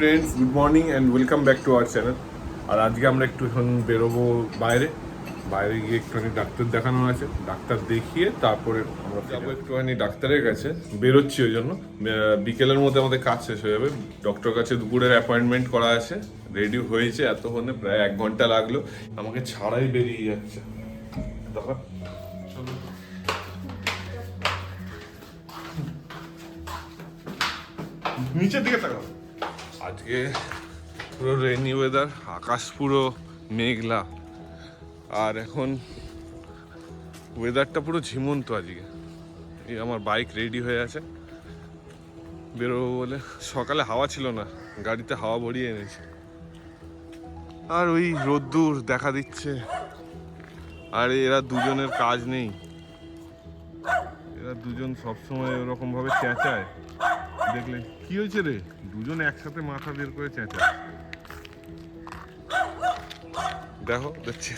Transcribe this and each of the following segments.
Friends good morning and welcome back to our channel আর আজকে আমরা একটু এখন বেরোবো বাইরে। বাইরে গিয়ে একটুখানি ডাক্তার দেখানো আছে। ডাক্তার দেখিয়ে তারপরে আমরা যাব একটুখানি ডাক্তারের কাছে। বেরোচ্ছি ওই জন্য। বিকেলের মধ্যে আমাদের কাজ শেষ হয়ে যাবে। ডক্টর কাছে দুপুরের অ্যাপয়েন্টমেন্ট করা আছে। রেডি হয়েছে এতক্ষণে, প্রায় এক ঘণ্টা লাগল। আমাকে ছাড়াই বেরিয়ে যাচ্ছে। দেখো নিচের দিকে তাকাও। আজকে পুরো রেনি ওয়েদার আকাশ পুরো মেঘলা। আর এখন ওয়েদারটা পুরো ঝিমন্ত আজকে। এই আমার বাইক রেডি হয়ে আছে। বেরোবো বলে। সকালে হাওয়া ছিল না, গাড়িতে হাওয়া ভরিয়ে এনেছে। আর ওই রোদ্দুর দেখা দিচ্ছে। আর এরা দুজনের কাজ নেই। এরা দুজন সবসময় ওরকম ভাবে চেঁচায়। দেখলে, কি হয়েছে রে? দুজন একসাথে মাথা বের করে চেঁচায়। দেখো দেখছি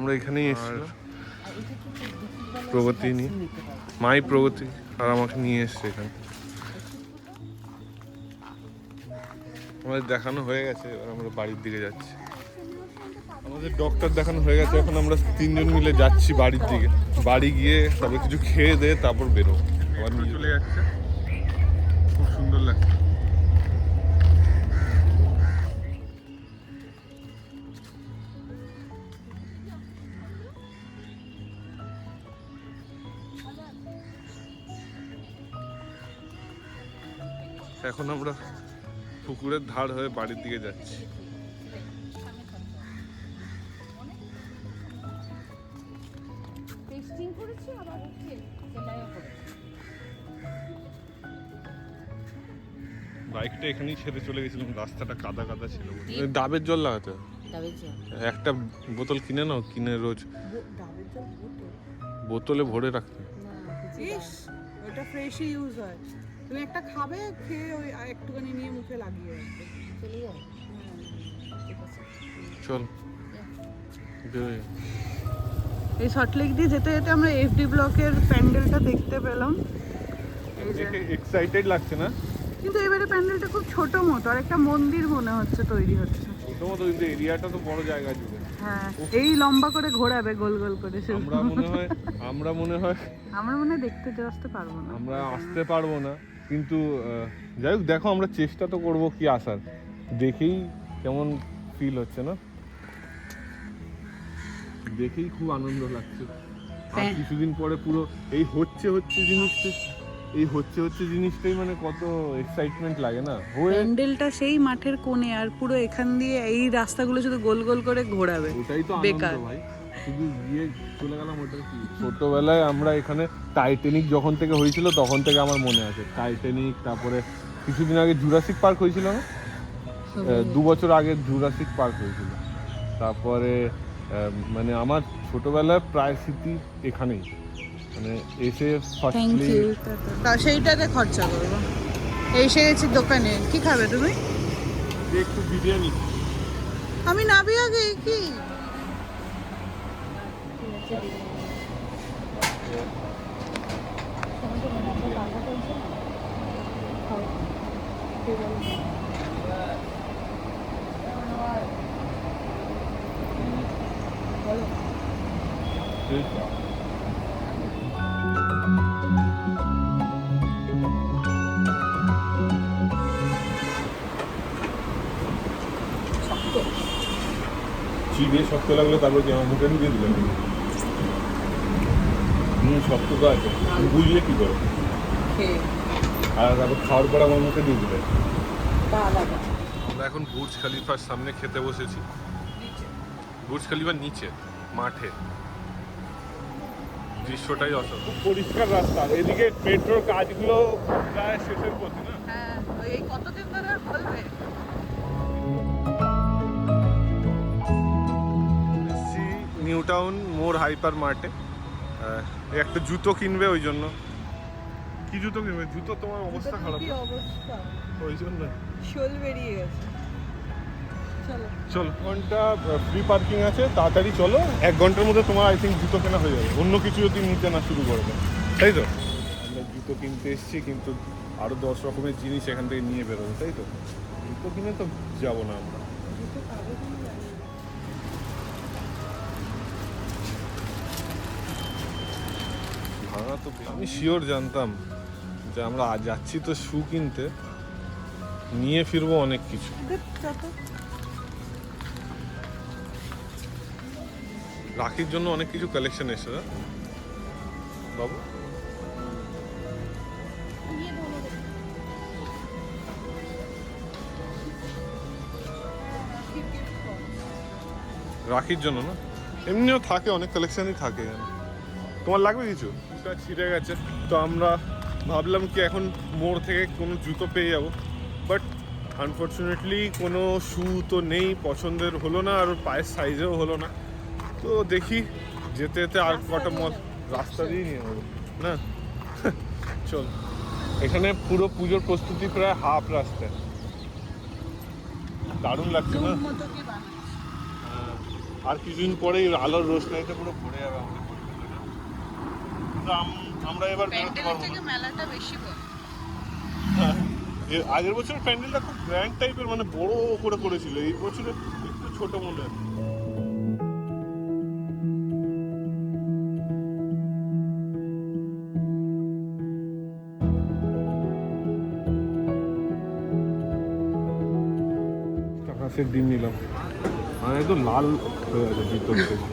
আমরা এখানেই এসেছিলাম। প্রগতি নিয়ে। মাই প্রগতি আর আমাকে নিয়ে এসছে এখানে। আমাদের দেখানো হয়ে গেছে এবার আমরা বাড়ির দিকে যাচ্ছি। আমাদের ডক্টর দেখানো হয়ে গেছে এখন আমরা তিনজন মিলে যাচ্ছি বাড়ির দিকে। বাড়ি গিয়ে তবে কিছু খেয়ে দিয়ে তারপর বেরো আবার নিয়ে চলে যাচ্ছে। খুব সুন্দর লাগছে। এখন আমরা পুকুরের ধার হয়ে বাড়ির দিকে যাচ্ছি। বাইকটা এখানেই ছেড়ে চলে গেছিলাম রাস্তাটা কাদা কাদা ছিল। ডাবের জল লাগাতে? একটা বোতল কিনে নাও কিনে রোজ। ডাবের জল বোতল? বোতলে ভরে রাখতে। ওটা ফ্রেশই ইউজ হয়। তুমি একটা খাবে খেয়ে ওই আর একটুখানি নিয়ে মুখে লাগিয়ে রাখবে। চলে। এই সল্টলেক দিয়ে যেতে যেতে আমরা এফডি ব্লকের প্যান্ডেলটা দেখতে পেলাম। এই যে। এক্সাইটেড লাগছে না? কিন্তু এবারে প্যান্ডেলটা খুব ছোট মতো আর একটা মন্দির মনে হচ্ছে তৈরি হচ্ছে। প্রথমত কিন্তু এরিয়াটা তো বড় জায়গা জুড়ে। হ্যাঁ এই লম্বা করে ঘোরাবে গোল গোল করে। আমরা মনে হয় আমরা মনে হয় আমরা মনে হয় দেখতে যে আসতে পারব না। আমরা আসতে পারব না। কিন্তু যাই হোক দেখো আমরা চেষ্টা তো করব কি আসার। দেখেই কেমন ফিল হচ্ছে না? দেখেই খুব আনন্দ লাগছে। আর হ্যাঁ। কিছুদিন পরে পুরো এই হচ্ছে হচ্ছে জিনিসটা এই হচ্ছে হচ্ছে জিনিসটাই মানে কত এক্সাইটমেন্ট লাগে না? হয়ে প্যান্ডেলটা সেই মাঠের কোণে আর পুরো এখান দিয়ে এই রাস্তাগুলো শুধু গোল গোল করে ঘোরাবে। ওটাই তো বেকার। আনন্দ ভাই। ছোটবেলায় আমরা এখানে টাইটানিক যখন থেকে হয়েছিল তখন থেকে আমার মনে আছে। টাইটানিক তারপরে কিছুদিন আগে জুরাসিক পার্ক হয়েছিল না? দু বছর আগে জুরাসিক পার্ক হয়েছিল। তারপরে মানে আমার ছোটবেলায় প্রায় স্মৃতি এখানেই। মানে এসে তা সেইটাতে খরচা করব। এসে গেছি দোকানে। কি খাবে তুমি? একটু বিরিয়ানি। আমি নাবি আগে কি? চিবিয়ে শক্ত লাগল তারপর কি আমার মুখে ঢুকিয়ে দিলাম হুম শক্ত তো আছে বুঝলে কি করে? আর তারপর খাওয়ার পর আমার মুখে দিয়ে দিলে। আমরা এখন বুর্জ খালিফার সামনে খেতে বসেছি। বুর্জ খালিফার নিচে মাঠে। দৃশ্যটাই অসাধারণ খুব পরিষ্কার রাস্তা। এদিকে মেট্রোর কাজগুলো প্রায় শেষের পথে না? হ্যাঁ এই কতদিন ধরে আর নিউ টাউন মোর হাইপার মার্টে। একটা জুতো কিনবে ওই জন্য। কি জুতো কিনবে? জুতো তোমার অবস্থা খারাপ। ওই জন্য। শোল বেরিয়ে গেছে। চলো। চলো। ঘণ্টা ফ্রি পার্কিং আছে তাড়াতাড়ি চলো। এক ঘণ্টার মধ্যে তোমার আই থিঙ্ক জুতো কেনা হয়ে যাবে। অন্য কিছু যদি নিতে না শুরু করবে তাই তো? আমরা জুতো কিনতে এসেছি কিন্তু আরও দশ রকমের জিনিস এখান থেকে নিয়ে বেরোবে তাই তো? জুতো কিনে তো যাব না আমরা। ভাঙা তো আমি শিওর জানতাম যে আমরা আজ যাচ্ছি তো শু কিনতে। নিয়ে ফিরবো অনেক কিছু। রাখির জন্য অনেক কিছু কালেকশন এসেছে না? বাবু? রাখির জন্য না? এমনিও থাকে অনেক কালেকশনই থাকে। তোমার লাগবে কিছু? জুতা ছিঁড়ে গেছে। তো আমরা ভাবলাম কি এখন মোড় থেকে কোনো জুতো পেয়ে যাব। বাট আনফর্চুনেটলি কোনো শু তো নেই পছন্দের হলো না আর পায়ের সাইজেও হলো না। তো দেখি যেতে যেতে আর কটা মত রাস্তা দিয়ে নিয়ে নেব। না? চল। এখানে পুরো পুজোর প্রস্তুতি প্রায় হাফ রাস্তায় দারুণ লাগছে না? আর কিছুদিন পরেই আলোর রোশনাইতে পুরো ভরে যাবে আমাদের। কিন্তু আমরা এবার বেরোতে পারব না। মেলাটা বেশি বড়। হ্যাঁ। আগের বছর প্যান্ডেলটা খুব গ্র্যান্ড টাইপের মানে বড় করে করেছিল। এই বছরে একটু ছোট মনে হয়। ডিম নিলাম। মানে একদম লাল হয়ে গেছে ভিতর। থেকে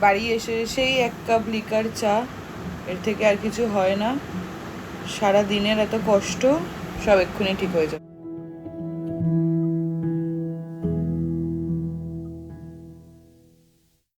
বাড়ি এসে এসেই এক কাপ লিকার চা, এর থেকে আর কিছু হয় না। সারা দিনের এত কষ্ট, সব এক্ষুনি ঠিক হয়ে যাবে।